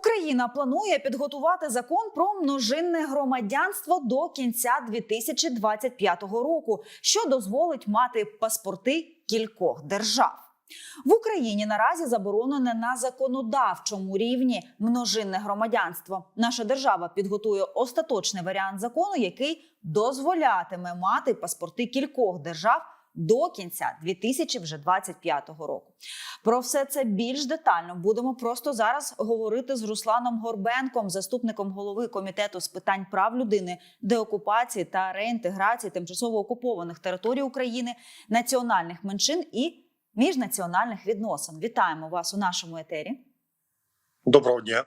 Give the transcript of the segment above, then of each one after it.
Україна планує підготувати закон про множинне громадянство до кінця 2025 року, що дозволить мати паспорти кількох держав. В Україні наразі заборонене на законодавчому рівні множинне громадянство. Наша держава підготує остаточний варіант закону, який дозволятиме мати паспорти кількох держав до кінця 2025 року. Про все це більш детально будемо просто зараз говорити з Русланом Горбенком, заступником голови комітету з питань прав людини, деокупації та реінтеграції тимчасово окупованих територій України, національних меншин і міжнаціональних відносин. Вітаємо вас у нашому етері. Доброго дня.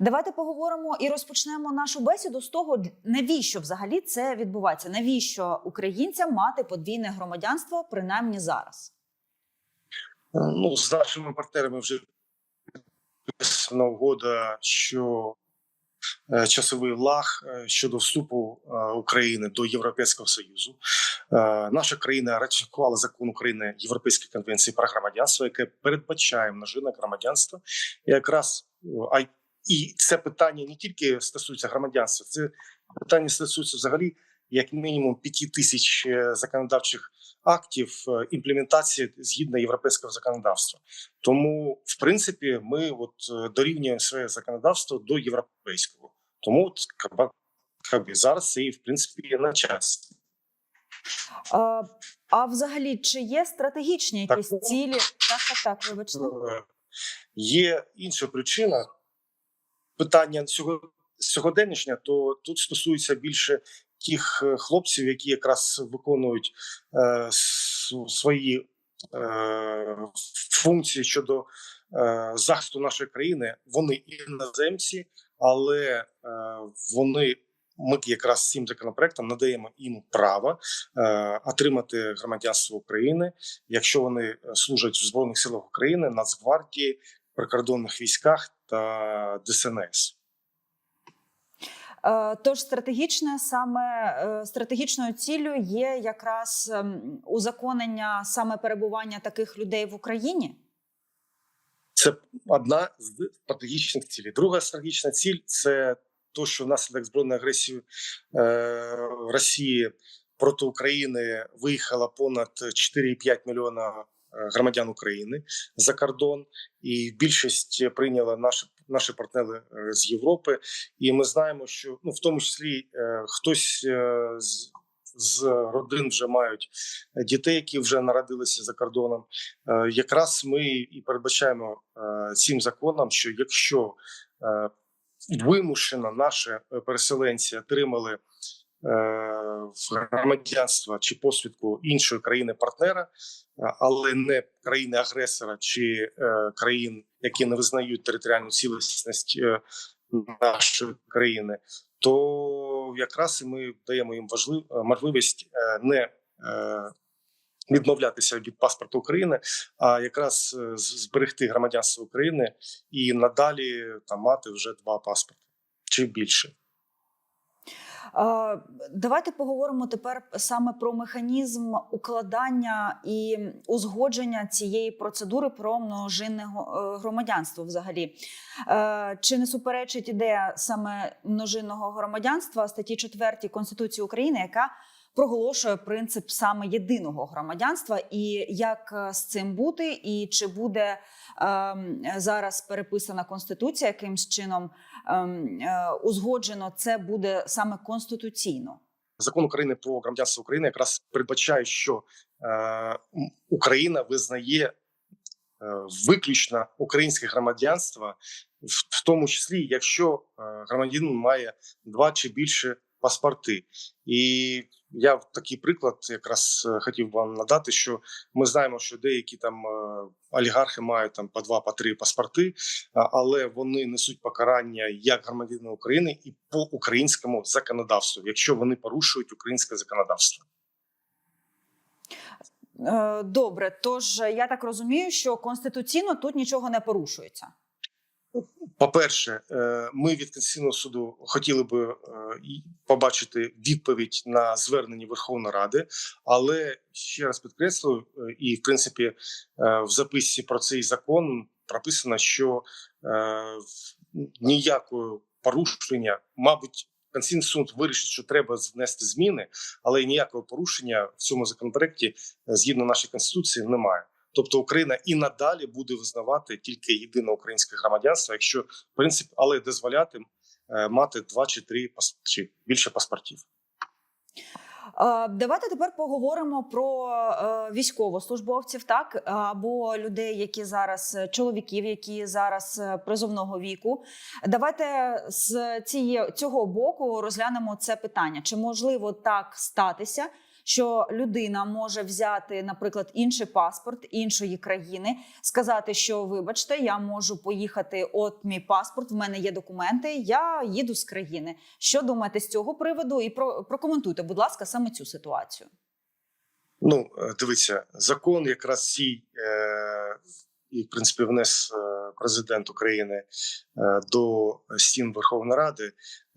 Давайте поговоримо і розпочнемо нашу бесіду з того, навіщо взагалі це відбувається. Навіщо українцям мати подвійне громадянство, принаймні зараз? Ну, з нашими партнерами вже підписана угода, що е, часовий лаг е, щодо вступу е, України до Європейського Союзу. Е, Наша країна ратифікувала закон України Європейської конвенції про громадянство, яке передбачає множинне громадянство. І якраз е, і це питання не тільки стосується громадянства, це питання стосується взагалі як мінімум п'яти тисяч е, законодавчих актів е, імплементації згідно європейського законодавства. Тому, в принципі, ми от е, дорівнюємо своє законодавство до європейського. Тому от, как зараз це і в принципі на час. А, а взагалі, чи є стратегічні якісь Так. цілі? Так, так, так, вибачте. Є інша причина питання цього сьогоденнішня, то тут стосується більше тих е, хлопців, які якраз виконують е, свої е, функції щодо е, захисту нашої країни. Вони іноземці, але е, вони. Ми якраз цим законопроектом надаємо їм право е, отримати громадянство України, якщо вони е, служать в збройних силах України, Нацгвардії, прикордонних військах та ДСНС. Е, Тож стратегічне саме е, стратегічною ціллю є якраз ем, узаконення саме перебування таких людей в Україні. Це одна з стратегічних цілей. Друга стратегічна ціль це то, що внаслідок збройної агресії е, Росії проти України виїхало понад 4,5 мільйона громадян України за кордон, і більшість прийняли наші наші партнери е, з Європи. І ми знаємо, що ну в тому числі е, хтось е, з. З родин вже мають дітей, які вже народилися за кордоном. Якраз ми і передбачаємо цим законом, що якщо вимушено наші переселенці отримали е, громадянство чи посвідку іншої країни-партнера, е, але не країни-агресора чи е, країн, які не визнають територіальну цілісність нашої країни, то якраз ми даємо їм важлив, можливість не відмовлятися від паспорту України, а якраз зберегти громадянство України і надалі там мати вже два паспорти чи більше. Давайте поговоримо тепер саме про механізм укладання і узгодження цієї процедури про множинне е, громадянство. Взагалі, Е, чи не суперечить ідея саме множинного громадянства статті 4 Конституції України, яка проголошує принцип саме єдиного громадянства, і як е, з цим бути, і чи буде ем, зараз переписана конституція якимсь чином узгоджено, це буде саме конституційно. Закон України про громадянство України якраз передбачає, що е, Україна визнає е, виключно українське громадянство, в, в тому числі, якщо е, громадянин має два чи більше паспорти. І я такий приклад якраз е, хотів вам надати, що ми знаємо, що деякі там е, олігархи мають там по два, по три паспорти, але вони несуть покарання як громадянина України і по українському законодавству, якщо вони порушують українське законодавство. Е, Добре, тож я так розумію, що конституційно тут нічого не порушується. По-перше, е, ми від Конституційного суду хотіли би е, побачити відповідь на звернення Верховної Ради, але ще раз підкреслюю, е, і в принципі в записці про цей закон прописано, що ніякого порушення, мабуть, Конституційний суд вирішить, що треба внести зміни, але ніякого порушення в цьому законопроекті згідно нашої конституції немає. Тобто Україна і надалі буде визнавати тільки єдине українське громадянство, якщо в принципі, але дозволяти е, мати два чи три чи більше паспортів. Е, Давайте тепер поговоримо про е, військовослужбовців, так або людей, які зараз чоловіків, які зараз призовного віку. Давайте з цієї цього боку розглянемо це питання: чи можливо так статися, що людина може взяти, наприклад, інший паспорт іншої країни, сказати, що вибачте, я можу поїхати. От мій паспорт, в мене є документи. Я їду з країни. Що думаєте з цього приводу? І про прокоментуйте, будь ласка, саме цю ситуацію. Ну, е, дивіться, закон якраз цій, е, і в принципі внес е, президент України е, до стін Верховної Ради.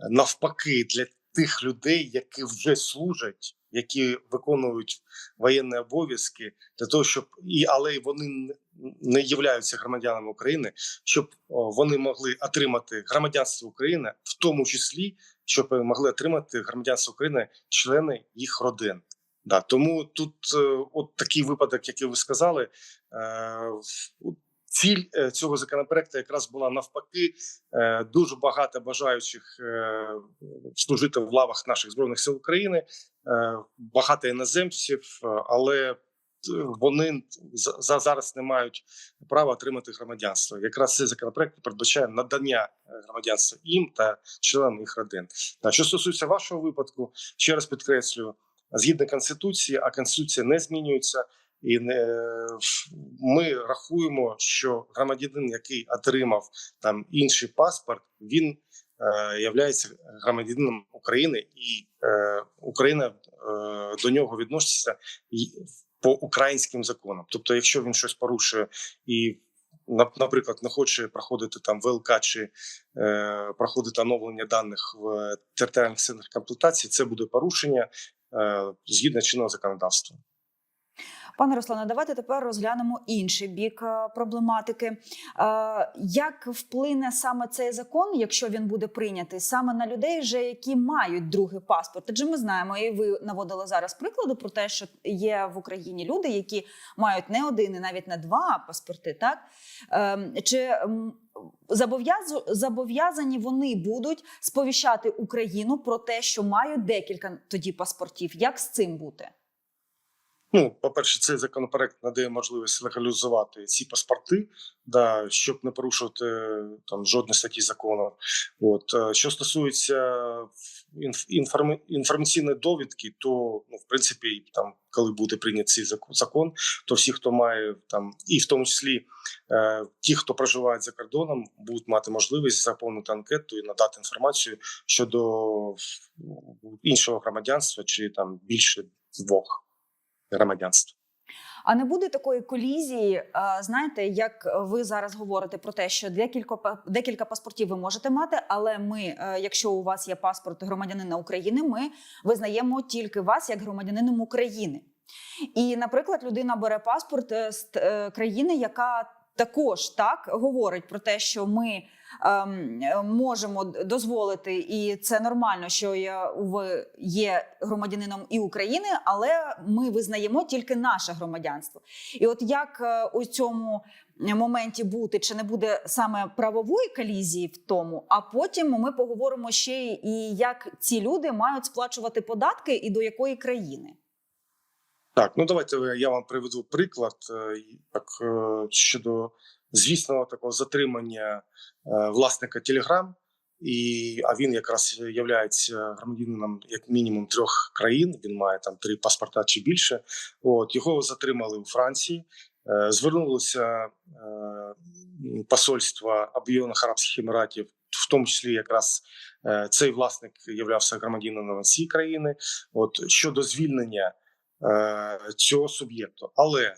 Навпаки, для тих людей, які вже служать, які виконують воєнні обов'язки, для того, щоб і але вони не- являються громадянами України, щоб вони могли отримати громадянство України, в тому числі, щоб могли отримати громадянство України члени їх родин. Да, тому тут е, от такий випадок, який ви сказали, е, ціль е, цього законопроекту якраз була навпаки. Е, дуже багато бажаючих е, служити в лавах наших збройних сил України, багато іноземців, але вони за- за зараз не мають права отримати громадянство. Якраз цей законопроект передбачає надання громадянства їм та членам їх родин. Що стосується вашого випадку, ще раз підкреслюю згідно конституції, а конституція не змінюється. І не ми рахуємо, що громадянин, який отримав там інший паспорт, він е, являється громадянином України, і е, Україна е, до нього відноситься по українським законам. Тобто, якщо він щось порушує і на- Наприклад, не хоче проходити там ВЛК чи е, проходити оновлення даних в територіальних центрах комплектації, це буде порушення е, згідно чинного законодавства. Пане Руслане, давайте тепер розглянемо інший бік е, проблематики. Е, Як вплине саме цей закон, якщо він буде прийнятий, саме на людей, вже які мають другий паспорт? Адже ми знаємо, і ви наводили зараз приклади про те, що є в Україні люди, які мають не один і навіть не два паспорти. Так Ем, чи зобов'язані вони будуть сповіщати Україну про те, що мають декілька тоді паспортів? Як з цим бути? Ну, по-перше, цей законопроект надає можливість легалізувати ці паспорти, да, щоб не порушувати е, там жодної статті закону. От е, що стосується інф- інформ- інформаційної довідки, то ну, в принципі, там, коли буде прийнятий цей зак- закон, то всі, хто має там, і в тому числі е, ті, хто проживають за кордоном, будуть мати можливість заповнити анкету і надати інформацію щодо іншого громадянства чи там більше двох громадянств. А не буде такої колізії, е, знаєте, як ви зараз говорите про те, що декілька декілька паспортів ви можете мати, але ми, е, якщо у вас є паспорт громадянина України, ми визнаємо тільки вас як громадянином України. І, наприклад, людина бере паспорт е, з країни, яка також так говорить про те, що ми ем, можемо дозволити, і це нормально, що я є громадянином і України, але ми визнаємо тільки наше громадянство. І от як е, у цьому моменті бути, чи не буде саме правової колізії в тому, а потім ми поговоримо ще і як ці люди мають сплачувати податки і до якої країни. Так, ну давайте я вам приведу приклад е, так е, щодо звісного такого затримання е, власника Телеграм, і а він якраз є громадянином як мінімум трьох країн. Він має там три паспорта чи більше. От його затримали у Франції. Звернулося посольство Об'єднаних Арабських Еміратів, в тому числі якраз цей власник являвся громадянином цієї країни. От щодо звільнення цього суб'єкту. Але е,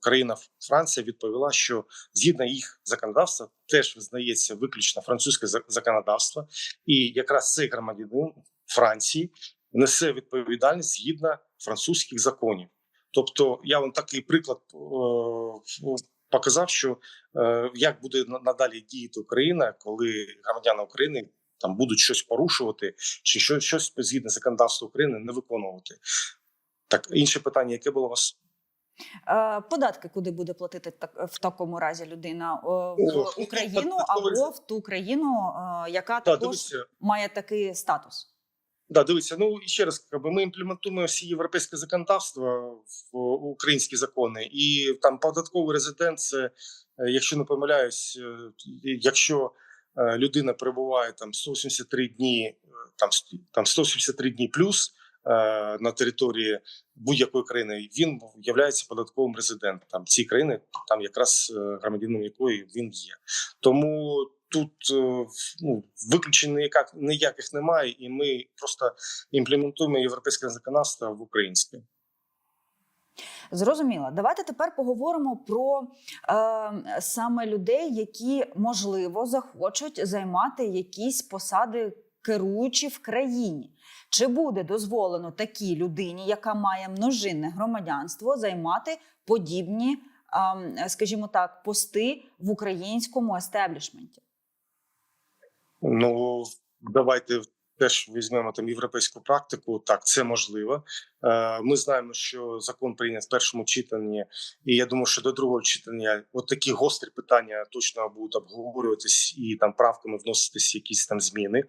країна Франція відповіла, що згідно їх законодавства теж визнається виключно французьке законодавство, і якраз цей громадянин Франції несе відповідальність згідно французьких законів. Тобто, я вам такий приклад е, показав, що е, як буде надалі діяти Україна, коли громадяни України там будуть щось порушувати, чи що, щось згідно законодавства України не виконувати. Так, інше питання, яке було у вас? Е, Податки куди буде платити в такому разі людина Е, в ну, Україну або в ту країну, е, яка Да, також дивіться, має такий статус? Да, дивіться, ну ще раз, ми імплементуємо всі європейське законодавство в українські закони, і там податковий резидент, це, якщо не помиляюсь, якщо людина перебуває там 183 дні, там там 183 дні плюс на території будь-якої країни, він є податковим резидентом цієї країни, там якраз е, громадянином якої він є. Тому тут е, ну, виключень ніяких, ніяких немає, і ми просто імплементуємо європейське законодавство в українське. Зрозуміло. Давайте тепер поговоримо про е, саме людей, які можливо захочуть займати якісь посади керуючі в країні. Чи буде дозволено такій людині, яка має множинне громадянство, займати подібні, скажімо так, пости в українському естеблішменті? Ну давайте теж візьмемо там європейську практику. Так, це можливо. Е, Ми знаємо, що закон прийнят в першому читанні, і я думаю, що до другого читання от такі гострі питання точно будуть обговорюватись і там правками вноситись якісь там зміни.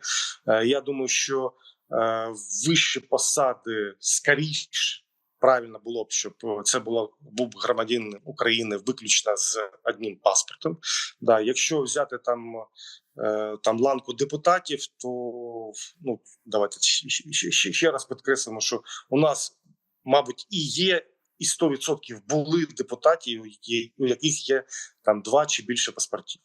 Е, Я думаю, що е, вищі посади скоріше. Правильно було б, щоб це було був громадянин України виключно з одним паспортом. Да, якщо взяти там там ланку депутатів, то ну давайте ще- ще раз підкреслимо, що у нас, мабуть, і є, і 100% були депутатів, у яких є там два чи більше паспортів.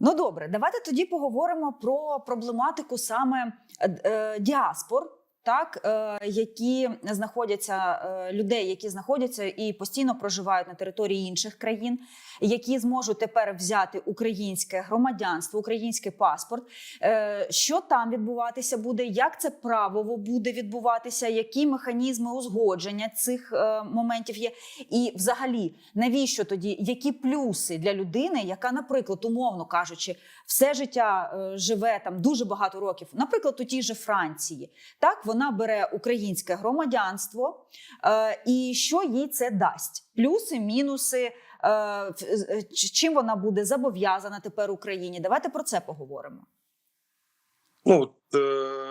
Ну добре, давайте тоді поговоримо про проблематику саме е, е, діаспор. Так, е, які знаходяться е, людей, які знаходяться і постійно проживають на території інших країн, які зможуть тепер взяти українське громадянство, український паспорт. Е, що там відбуватися буде? Як це правово буде відбуватися? Які механізми узгодження цих моментів є? І, взагалі, навіщо тоді які плюси для людини, яка, наприклад, умовно кажучи, все життя живе там дуже багато років, наприклад, у тій же Франції, так вона бере українське громадянство, е, і що їй це дасть? Плюси, мінуси, е, е, чим вона буде зобов'язана тепер Україні? Давайте про це поговоримо. Ну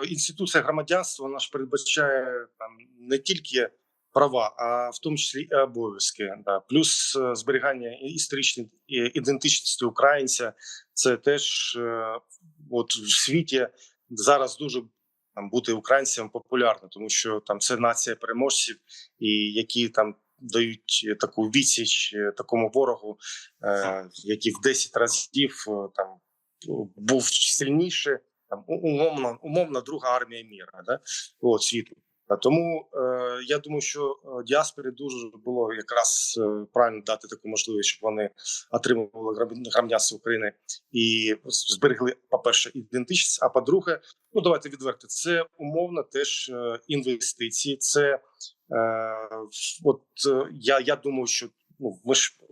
інституція громадянства вона ж передбачає там не тільки права, а в тому числі і обов'язки. Да. Плюс зберігання історичної ідентичності українця. Це теж от в світі зараз дуже там бути українцем популярно, тому що там це нація переможців, і які там дають таку відсіч е, такому ворогу, е, який в 10 разів е, там був сильніше там умовно, умовно друга армія міра, да от світу. А Тому е, я думаю, що е, діаспорі дуже було якраз е, правильно дати таку можливість, щоб вони отримували громадянство України і зберегли, по-перше, ідентичність. А по-друге, ну давайте відверто, це умовно теж е, інвестиції. Це е, от е, я, я думаю, що ну ми ж е,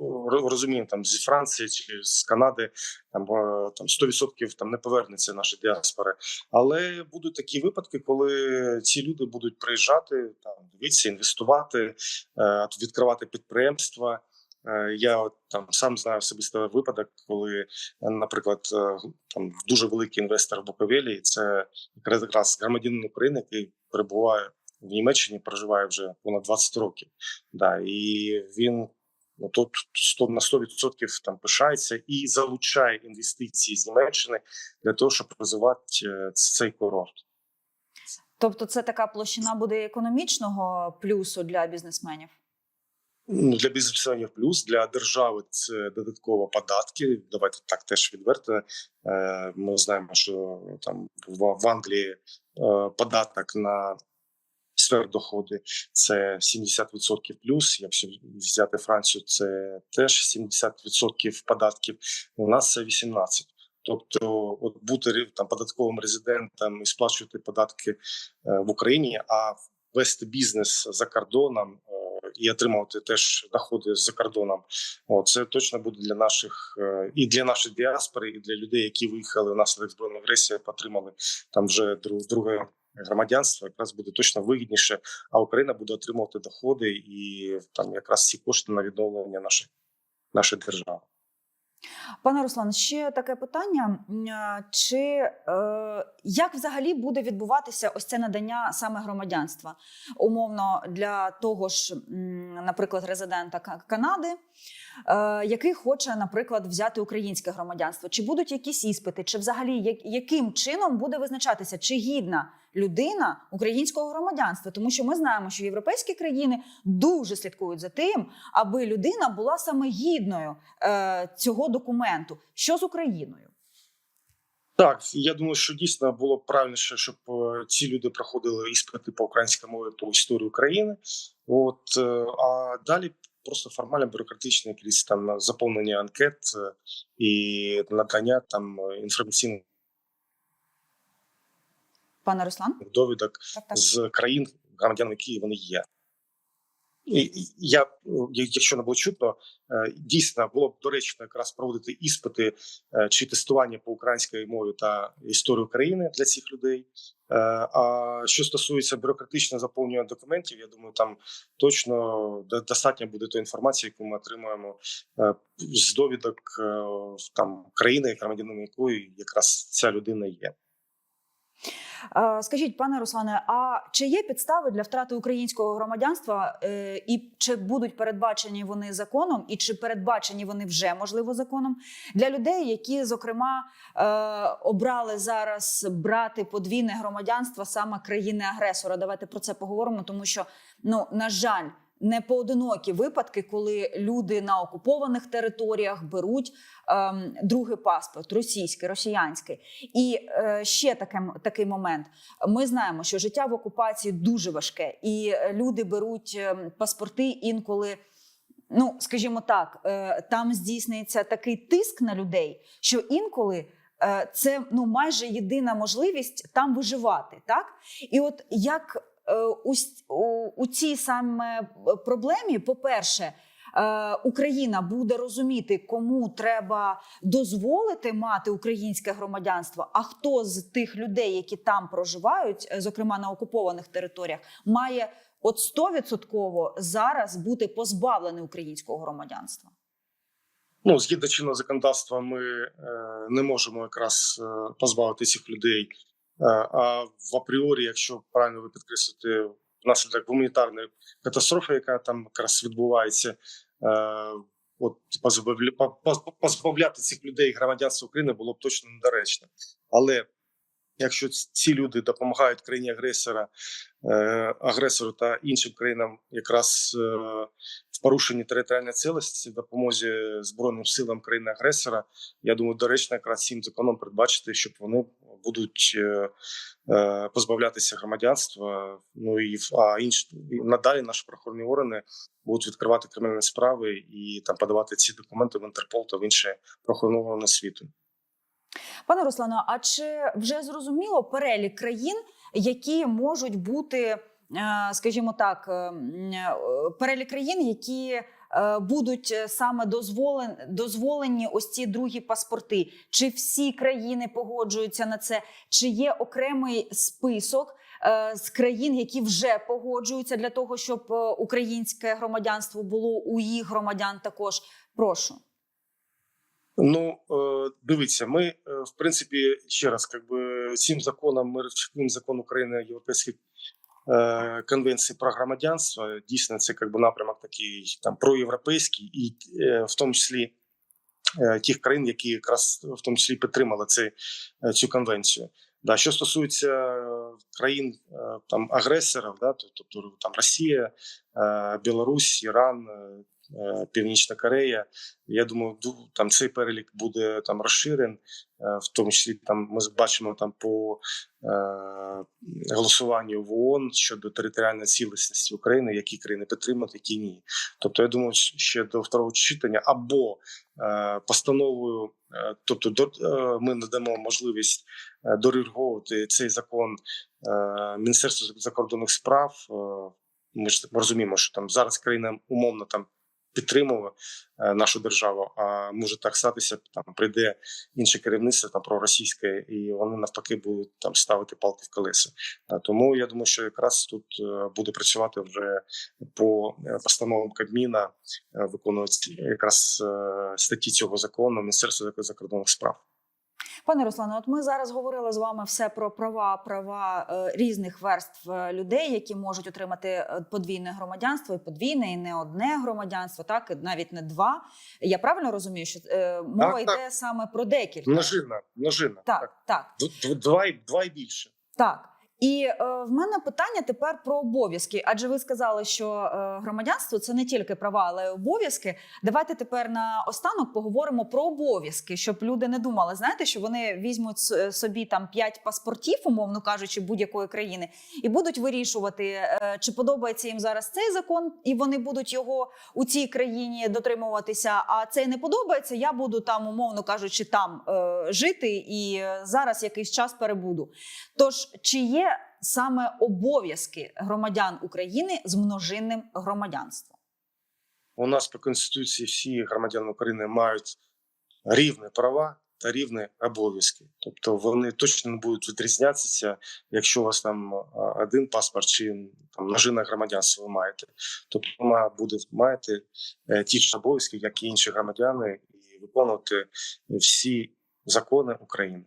розуміємо там зі Франції чи з Канади, там е, там 100% там не повернеться наша діаспора. Але будуть такі випадки, коли ці люди будуть приїжджати там, дивитися, інвестувати, е, відкривати підприємства. Я там сам знаю особисто випадок, коли, наприклад, там дуже великий інвестор в Буковелі, це якраз громадянин України, який перебуває в Німеччині, проживає вже понад 20 років. Да, і він ну тут 100, на 100% там пишається і залучає інвестиції з Німеччини для того, щоб розвивати е, цей курорт. Тобто, це така площина буде економічного плюсу для бізнесменів. Ну, для бізнесменів плюс для держави це додатково податки. Давайте так теж відверто. Е, Ми знаємо, що там в, Англії е, податок на сверхдоходи це 70% плюс. Якщо взяти Францію, це теж 70% податків. У нас це 18%. Тобто, от бути там податковим резидентом і сплачувати податки е, в Україні, а вести бізнес за кордоном е, і отримувати теж доходи за кордоном. О, це точно буде для наших е, і для нашої діаспори, і для людей, які виїхали внаслідок збройної агресії, отримали там вже друг- друге громадянство. Якраз буде точно вигідніше. А Україна буде отримувати доходи і там якраз ці кошти на відновлення нашої нашої держави. Пане Руслан, ще таке питання: чи е, як взагалі буде відбуватися ось це надання саме громадянства? Умовно для того ж, наприклад, резидента Канади, е, який хоче, наприклад, взяти українське громадянство? Чи будуть якісь іспити, чи взагалі яким чином буде визначатися, чи гідна людина українського громадянства? Тому що ми знаємо, що європейські країни дуже слідкують за тим, аби людина була саме гідною е, цього документу. Що з Україною? Так, я думаю, що дійсно було б правильніше, щоб е, ці люди проходили іспити по українській мові по історії України. От е, а далі просто формально бюрократичне якісь там заповнення анкет е, і надання там інформаційних Пане Руслан? довідок Так, так. з країн, громадян, які вони є. І я, якщо не було чутно, е, дійсно було б доречно якраз проводити іспити е, чи тестування по українській мові та історії України для цих людей. Е, А що стосується бюрократичного заповнення документів, я думаю, там точно достатньо буде тої інформації, яку ми отримуємо з довідок там країни, громадянином якої якраз ця людина є. Е, Скажіть, пане Руслане, а чи є підстави для втрати українського громадянства, е, і чи будуть передбачені вони законом, і чи передбачені вони вже можливо законом для людей, які зокрема е, обрали зараз брати подвійне громадянство саме країни-агресора? Давайте про це поговоримо, тому що ну на жаль. Не поодинокі випадки, коли люди на окупованих територіях беруть ем, другий паспорт, російський, росіянський. І е, ще таке, такий момент. Ми знаємо, що життя в окупації дуже важке, і е, люди беруть е, паспорти інколи. Ну, скажімо так, е, там здійснюється такий тиск на людей, що інколи е, це ну майже єдина можливість там виживати. Так і от як у, у, у цій саме е, проблемі, по-перше, е, Україна буде розуміти, кому треба дозволити мати українське громадянство, а хто з тих людей, які там проживають, е, зокрема на окупованих територіях, має от 100% зараз бути позбавлений українського громадянства. Ну, згідно чинного законодавства, ми е, не можемо якраз е, позбавити цих людей. Е, а в апріорі, якщо правильно ви підкреслюєте, внаслідок гуманітарної катастрофи, яка там якраз відбувається, е, от позбавля, позбавляти цих людей громадянства України було б точно недоречно. Але якщо ці люди допомагають країні агресора, е, агресору та іншим країнам якраз в порушенні територіальної цілісності, допомозі збройним силам країни агресора, я думаю, доречно якраз цим законом передбачити, щоб вони будуть е, е, позбавлятися громадянства. Ну і а інші надалі наші правоохоронні органи будуть відкривати кримінальні справи і там подавати ці документи в Інтерпол та в інші правоохоронні органи світу. Пане Руслано, а чи вже зрозуміло перелік країн, які можуть бути, скажімо так, е, е, перелік країн, які е, будуть е, саме дозволен, дозволені ось ці другі паспорти? Чи всі країни погоджуються на це? Чи є окремий список? е, З країн, які вже погоджуються для того, щоб е, українське громадянство було у їх громадян, також прошу. Ну е, дивіться, ми е, в принципі ще раз, як би цим законом ми ратифікуємо закон України Європейської е, конвенції про громадянство. Дійсно, це як би напрямок такий там проєвропейський, і е, в тому числі е, тих країн, які якраз в тому числі підтримали е, цю конвенцію. Да, що стосується е, країн е, там агресорів, да, то- тобто там Росія, е, Білорусь, Іран, е, е, Північна Корея. Я думаю, ду- там цей перелік буде там розширен, е, в тому числі там ми бачимо там по е, голосуванню в ООН щодо територіальної цілісності України, які країни підтримати, які ні. Тобто, я думаю, ще до второго читання або е, постановою, е, тобто до, е, ми надамо можливість е, дорегулювати цей закон е, Міністерству закордонних справ. е, Ми ж розуміємо, що там зараз країна умовно там підтримує е, нашу державу. А може так статися, там прийде інше керівництво там проросійське, і вони навпаки будуть там ставити палки в колеса. Е, Тому я думаю, що якраз тут е, буде працювати вже по постановам Кабміна, виконувати якраз статті цього закону Міністерства закордонних справ. Пане Руслане, от ми зараз говорили з вами все про права, права е, різних верств е, людей, які можуть отримати е, подвійне громадянство, і подвійне, і не одне громадянство, так і навіть не два. Я правильно розумію, що мова Так, йде саме про декілька. Множина, множина. Так, так. Д- Два, два і більше. Так. І е, в мене питання тепер про обов'язки. Адже ви сказали, що е, громадянство це не тільки права, але й обов'язки. Давайте тепер на останок поговоримо про обов'язки, щоб люди не думали, знаєте, що вони візьмуть с- собі там п'ять паспортів, умовно кажучи, будь-якої країни, і будуть вирішувати, е, чи подобається їм зараз цей закон, і вони будуть його у цій країні дотримуватися. А цей не подобається. Я буду там, умовно кажучи, там е, жити і е, зараз якийсь час перебуду. Тож, чи є саме обов'язки громадян України з множинним громадянством? У нас по конституції всі громадяни України мають рівні права та рівні обов'язки. Тобто вони точно не будуть відрізнятися, якщо у вас там один паспорт чи там множинне громадянство ви маєте. Тобто ви буде маєте е, ті ж обов'язки, як і інші громадяни, і виконувати всі закони України.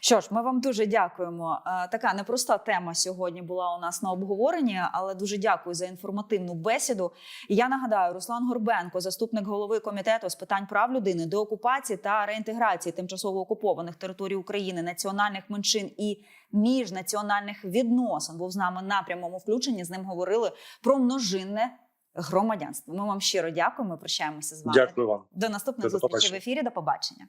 Що ж, ми вам дуже дякуємо. Е, Така непроста тема сьогодні була у нас на обговоренні, але дуже дякую за інформативну бесіду. Я нагадаю, Руслан Горбенко, заступник голови комітету з питань прав людини, деокупації та реінтеграції тимчасово окупованих територій України, національних меншин і міжнаціональних відносин, був з нами на прямому включенні. З ним говорили про множинне громадянство. Ми вам щиро дякуємо. Прощаємося з вами. Дякую вам. До наступних зустрічей в ефірі. До побачення.